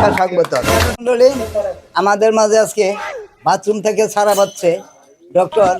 স্বাগত আমাদের মাঝে আজকে বাথরুম থেকে ছাড়া পাচ্ছে ডক্টর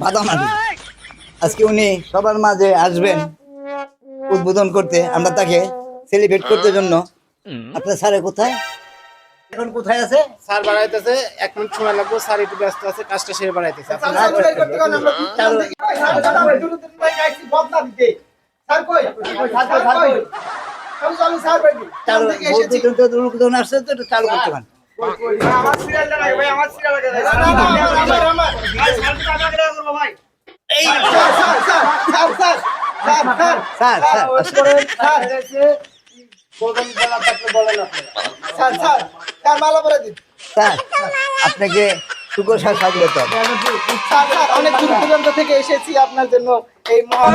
বাদাম আলী আজকে উনি সবার মাঝে আসবেন উদ্বোধন করতে আমরা তাকে সেলিব্রেট করতে জন্য আপনার স্যারে কোথায় এখন কোথায় আছে স্যার বাড়াইতেছে এক মিনিট সময় লাগবে স্যার একটু ব্যস্ত আছে কাজটা সেরে বাড়াইতেছে আসছে তো চালু করতে পারেন স্যার স্যার বলবেন বলা থাকলে বলেন আপনি স্যার আপনাকে অনেক দূর দূরান্ত থেকে এসেছি আপনার জন্য এই মহান